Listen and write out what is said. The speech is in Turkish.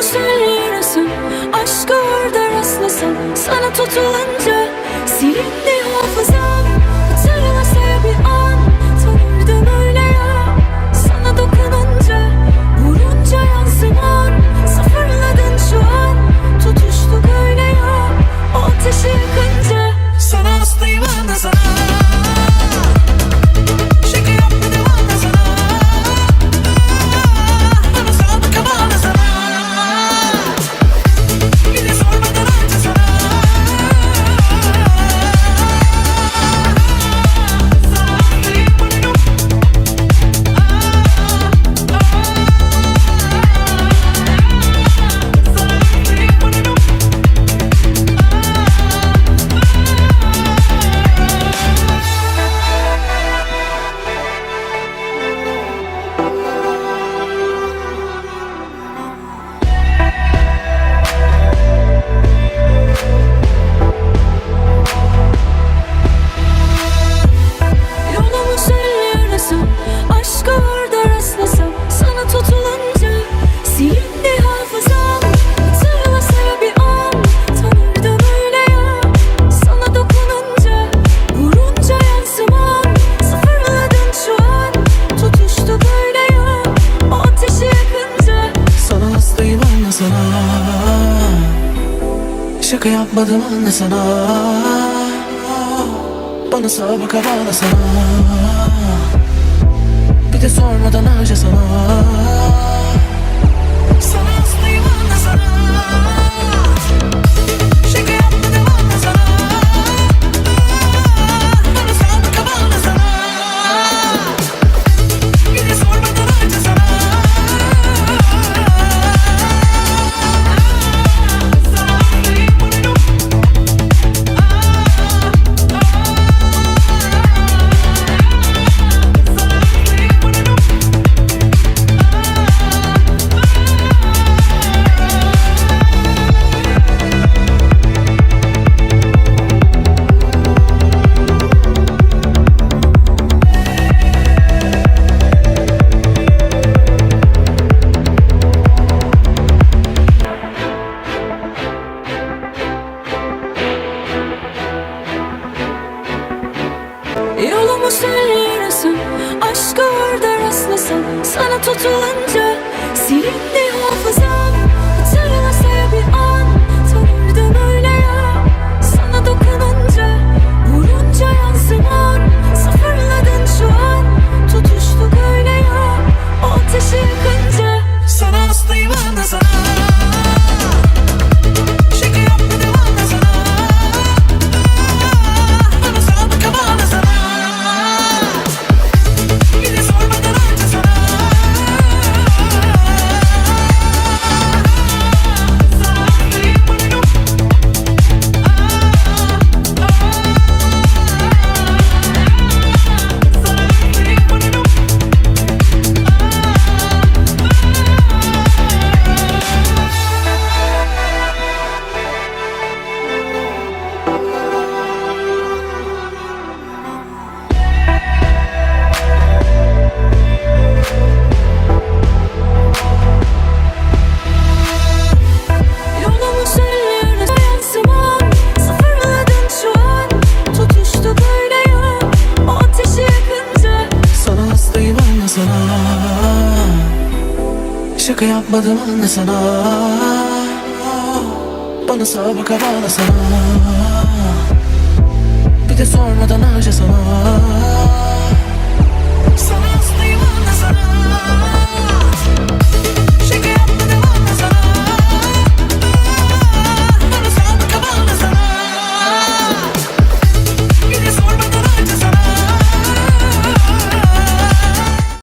musun yarasın Aşka orada rastlasam Sana tutulunca silindi hafızam Şaka yapmadım anla sana. Bana sabıka bağla sana Bir de sormadan harca sana Şaka yapmadım anne sana? Bana sabıka bağla sana Bir de sormadan harca sana